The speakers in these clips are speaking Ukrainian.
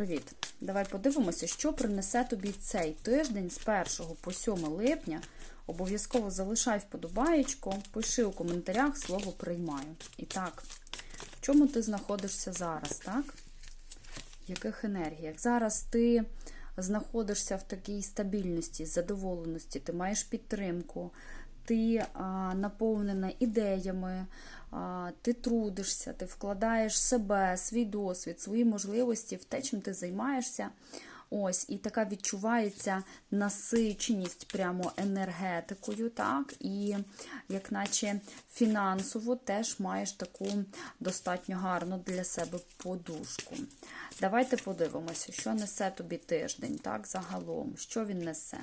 Привіт! Давай подивимося, що принесе тобі цей тиждень з 1 по 7 липня. Обов'язково залишай вподобаєчку, пиши у коментарях слово приймаю. І так, в чому ти знаходишся зараз, так? В яких енергіях? Зараз ти знаходишся в такій стабільності, задоволеності, ти маєш підтримку, ти наповнена ідеями, ти трудишся, ти вкладаєш себе, свій досвід, свої можливості в те, чим ти займаєшся. Ось, і така відчувається насиченість прямо енергетикою, так, і як наче фінансово теж маєш таку достатньо гарну для себе подушку. Давайте подивимося, що несе тобі тиждень, так, загалом, що він несе.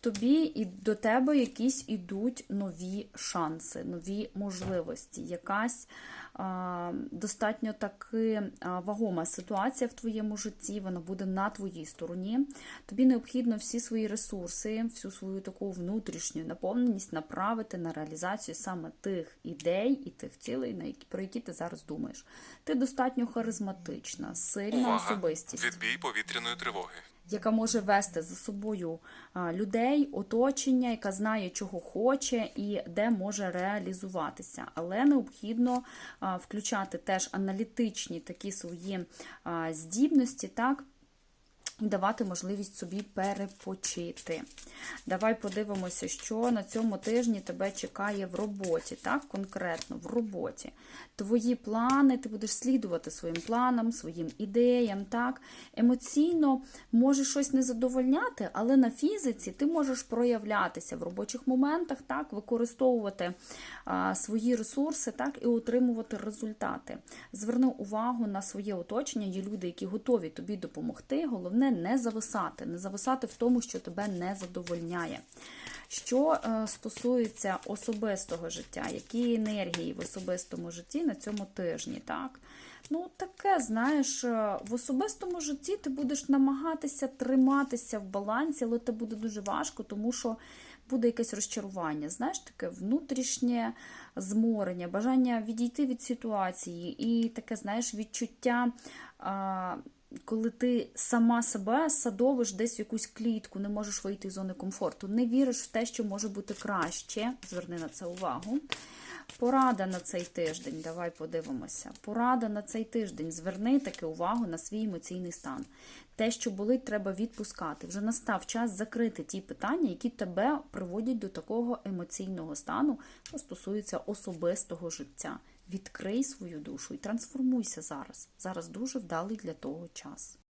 Тобі і до тебе якісь ідуть нові шанси, нові можливості, якась а, достатньо таки вагома ситуація в твоєму житті, вона буде на твоїй стороні. Тобі необхідно всі свої ресурси, всю свою таку внутрішню наповненість направити на реалізацію саме тих ідей і тих цілей, на які, про які ти зараз думаєш. Ти достатньо харизматична, сильна Увага! особистість Відбій повітряної тривоги. Яка може вести за собою людей, оточення, яка знає, чого хоче і де може реалізуватися. Але необхідно включати теж аналітичні такі свої здібності, так. І давати можливість собі перепочити. Давай подивимося, що на цьому тижні тебе чекає в роботі, так, конкретно в роботі. Твої плани, ти будеш слідувати своїм планам, своїм ідеям, так. Емоційно може щось не задовольняти, але на фізиці ти можеш проявлятися в робочих моментах, так, використовувати а, свої ресурси, так, і отримувати результати. Зверни увагу на своє оточення, є люди, які готові тобі допомогти. Головне не зависати, не зависати в тому, що тебе не задовольняє. Що е, стосується особистого життя, які енергії в особистому житті на цьому тижні, так? Ну, таке, знаєш, е, в особистому житті ти будеш намагатися триматися в балансі, але це буде дуже важко, тому що буде якесь розчарування, знаєш, таке внутрішнє зморення, бажання відійти від ситуації, і таке, знаєш, відчуття. А, коли ти сама себе садовиш десь в якусь клітку, не можеш вийти з зони комфорту, не віриш в те, що може бути краще, зверни на це увагу. Порада на цей тиждень, давай подивимося. Порада на цей тиждень. Зверни таки увагу на свій емоційний стан. Те, що болить, треба відпускати. Вже настав час закрити ті питання, які тебе приводять до такого емоційного стану, що стосується особистого життя. Відкрий свою душу і трансформуйся зараз. Зараз дуже вдалий для того час.